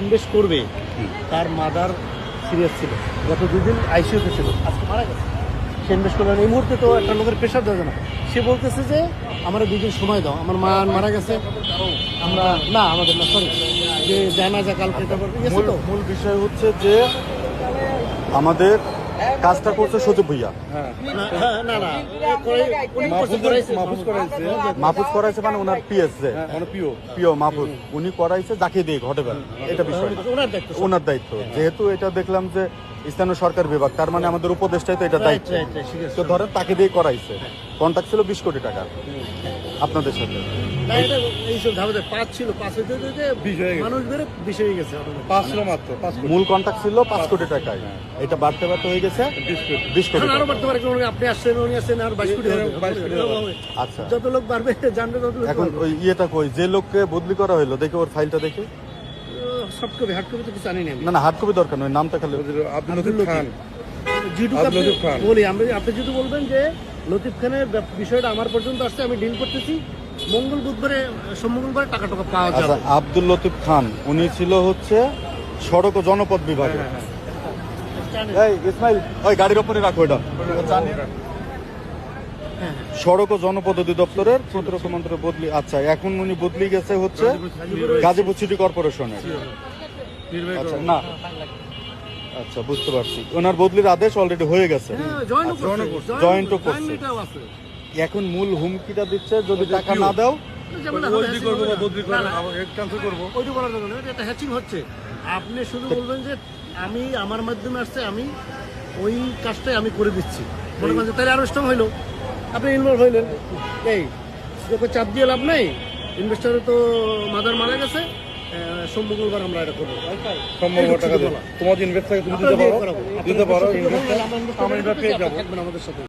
Invest করবে তার mother serious ছিল। গত দুদিন আইসিউতে ছিল আজকে মারা গেছে। সে ইনভেস্ট করবে। এই মুহূর্তে তো একটা লোকের প্রেশার দেওয়া না। সে বলতেছে যে আমার দুদিন সময় দাও। আমার মা মারা গেছে। আমরা না আমাদের না সরি যে জানা যা কালকে তো। মূল বিষয় হচ্ছে যে আমাদের কাজটা করছে সচিব ভুইয়া। মাহফুজ করাইছে মানে ওনার পিএস যে পিও মাহফুজ। উনি করাইছে যাকে দিয়ে ঘটে এটা বিষয়। ওনার দায়িত্ব। যেহেতু এটা দেখলাম যে স্থানীয় সরকার বিভাগ তার মানে আমাদের উপদেষ্টাই তো এটা দায়িত্ব। তো ধরেন তাকে দিয়ে করাইছে। কন্ট্যাক্ট ছিল বিশ কোটি টাকা আপনাদের সাথে। না, এটা এইসব ধাপে ধাপে পাঁচ ছিল পাঁচ হইতে হইতে হইতে বিশ হয়ে গেছে। মানুষ বেড়ে বিশ হয়ে গেছে automatic। পাঁচ ছিল মাত্র পাঁচ কোটি। মূল কন্ট্যাক্ট ছিল পাঁচ কোটি টাকায়। এটা বাড়তে বাড়তে হয়ে গেছে। বিশ কোটি। বিশ কোটি এখন আরও বাড়তে পারে আপনি আসছেন উনি আসছেন আর বাইশ কোটি হবে। 22 কোটি হবে। আচ্ছা। যত লোক বাড়বে জানবে তত এখন ওই ইয়েটা কই? যে লোককে বদলি করা হইল দেখে ওর ফাইলটা দেখি? সফট কপি হার্ড কপি তো কিছু জানি না না না হার্ড কপি দরকার নয় নামটা খালি আব্দুল লতিফ খান। জিটু আব্দুল আপনি লতিফ খান। বলি আমি আপনি যদি বলবেন যে লতিফ খানের বিষয়টা আমার পর্যন্ত আসছে আমি ডিল করতেছি। মঙ্গল বুধবারে সোমঙ্গলবারে টাকা টাকা পাওয়া আচ্ছা যাবে। আব্দুল লতিফ খান উনি ছিল হচ্ছে সড়ক ও জনপদ বিভাগে এই ইসমাইল ওই গাড়ির ওপরে রাখো এটা। সড়ক ও জনপদ অধিদপ্তরের প্রতিরক্ষা মন্ত্রী বদলি আচ্ছা এখন উনি বদলি গেছে হচ্ছে গাজীপুর সিটি কর্পোরেশনের। আচ্ছা না। আচ্ছা বুঝতে পারছি। ওনার বদলির আদেশ অলরেডি হয়ে গেছে। হ্যাঁ, join ও করছে। এখন মূল হুমকিটা দিচ্ছে যদি টাকা না দাও হচ্ছে। আপনি শুধু বলবেন যে আমি আমার মাধ্যমে আসছে আমি ওই কাজটাই আমি করে দিচ্ছি। মনে তাহলে আরও স্ট্রং হইল। আপনি ইনভলভ হইলেন। এই তোকে চাপ দিয়ে লাভ নেই। ইনভেস্টারে তো মাদার মারা গেছে। আহ, সোম আমরা এটা করব। সম্ভব টাকা তোমার ইনভেস্ট থাকে তুমি দিতে পারো দিতে পারো ইনভেস্ট আমরা আমরা পেয়ে যাব। আমাদের সাথে।